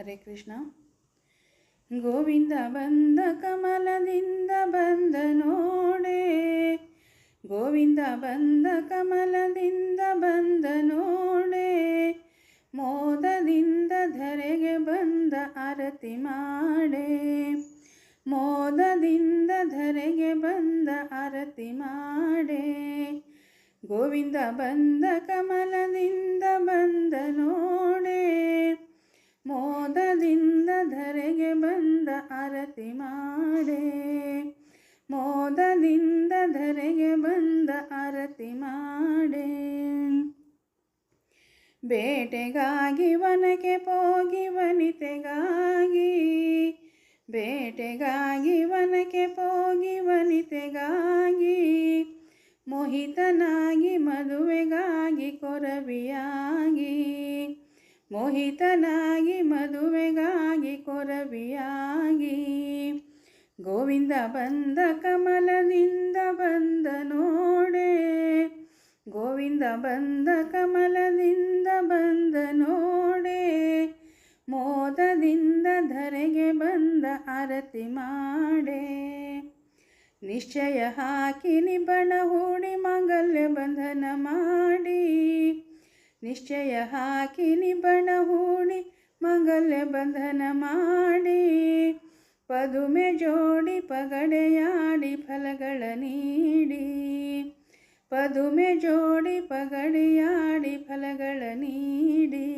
ಹರೇ ಕೃಷ್ಣ. ಗೋವಿಂದ ಬಂದ ಕಮಲದಿಂದ ಬಂದ ನೋಡೆ. ಗೋವಿಂದ ಬಂದ ಕಮಲದಿಂದ ಬಂದ ನೋಡೆ. ಮೋದದಿಂದ ಧರೆಗೆ ಬಂದ ಆರತಿ ಮಾಡೆ. ಮೋದದಿಂದ ಧರೆಗೆ ಬಂದ ಆರತಿ ಮಾಡೆ. ಗೋವಿಂದ ಬಂದ ಕಮಲದಿಂದ ಬಂದ ನೋಡೆ. ಆರತಿ ಮಾಡೆ. ಮೋದದಿಂದ ಧರೆಗೆ ಬಂದ ಆರತಿ ಮಾಡೆ. ಬೇಟೆಗಾಗಿ ವನಕ್ಕೆ ಹೋಗಿ ವನಿತೆಗಾಗಿ. ಬೇಟೆಗಾಗಿ ವನಕ್ಕೆ ಹೋಗಿ ವನಿತೆಗಾಗಿ. ಮೋಹಿತನಾಗಿ ಮದುವೆಗಾಗಿ ಕೊರವಿಯಾಗಿ. ಮೋಹಿತನಾಗಿ ಮದುವೆಗಾಗಿ ಕೊರವಿಯಾಗಿ. ಗೋವಿಂದ ಬಂದ ಕಮಲದಿಂದ ಬಂದ ನೋಡೆ. ಗೋವಿಂದ ಬಂದ ಕಮಲದಿಂದ ಬಂದ ನೋಡೆ. ಮೋದದಿಂದ ಧರೆಗೆ ಬಂದ ಆರತಿ ಮಾಡೆ. ನಿಶ್ಚಯ ಹಾಕಿ ನಿಬಣ ಹೂಡಿ ಮಂಗಲ್ಯ ಬಂಧನ ಮಾಡಿ. ನಿಶ್ಚಯ ಹಾಕಿ ನಿಬಣ ಹೂಡಿ ಮಂಗಲ್ಯ ಬಂಧನ ಮಾಡಿ. ಪದುಮೆ ಜೋಡಿ ಪಗಡೆಯಾಡಿ ಫಲಗಳ ನೀಡಿ. ಪದುಮೆ ಜೋಡಿ ಪಗಡೆಯಾಡಿ ಫಲಗಳ ನೀಡಿ.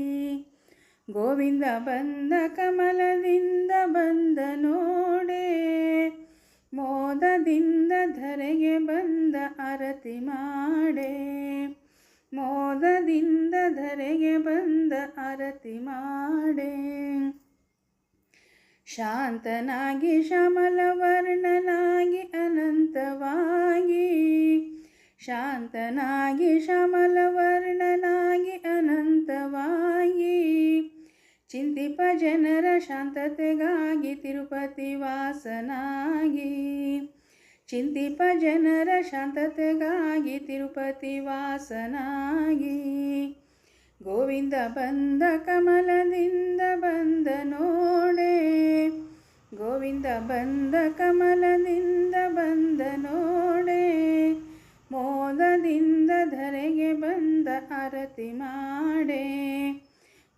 ಗೋವಿಂದ ಬಂದ ಕಮಲದಿಂದ ಬಂದ ನೋಡೆ. ಮೋದದಿಂದ ಧರೆಗೆ ಬಂದ ಆರತಿ ಮಾಡೆ. ಮೋದದಿಂದ ಧರೆಗೆ ಬಂದ ಆರತಿ ಮಾಡೆ. ಶಾಂತನಾಗಿ ಶಮಲವರ್ಣನಾಗಿ ಅನಂತವಾಗಿ, ಶಾಂತನಾಗಿ ಶಮಲವರ್ಣನಾಗಿ ಅನಂತವಾಗಿ, ಚಿಂತಿಪ ಜನರ ಶಾಂತತೆಗಾಗಿ ತಿರುಪತಿ ವಾಸನಾಗಿ. ಚಿಂತಿಪ ಜನರ ಶಾಂತತೆಗಾಗಿ ತಿರುಪತಿ ವಾಸನಾಗಿ. ಗೋವಿಂದ ಬಂದ ಕಮಲದಿಂದ ಬಂದ ನೋಡೆ. ಗೋವಿಂದ ಬಂದ ಕಮಲದಿಂದ ಬಂದ ನೋಡೆ. ಮೋದದಿಂದ ಧರೆಗೆ ಬಂದ ಆರತಿ ಮಾಡೆ.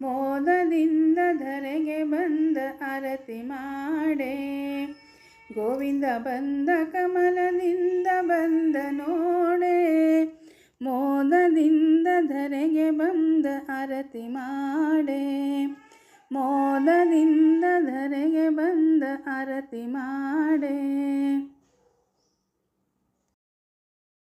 ಮೋದದಿಂದ ಧರೆಗೆ ಬಂದ ಆರತಿ ಮಾಡೆ. ಗೋವಿಂದ ಬಂದ ಕಮಲದಿಂದ ಬಂದ ನೋಡೆ, ಮೋದದಿಂದ ಧರೆಗೆ ಬಂದ ಆರತಿ ಮಾಡೆ, ಮೋದದಿಂದ ಧರೆಗೆ ಬಂದ ಆರತಿ ಮಾಡೆ.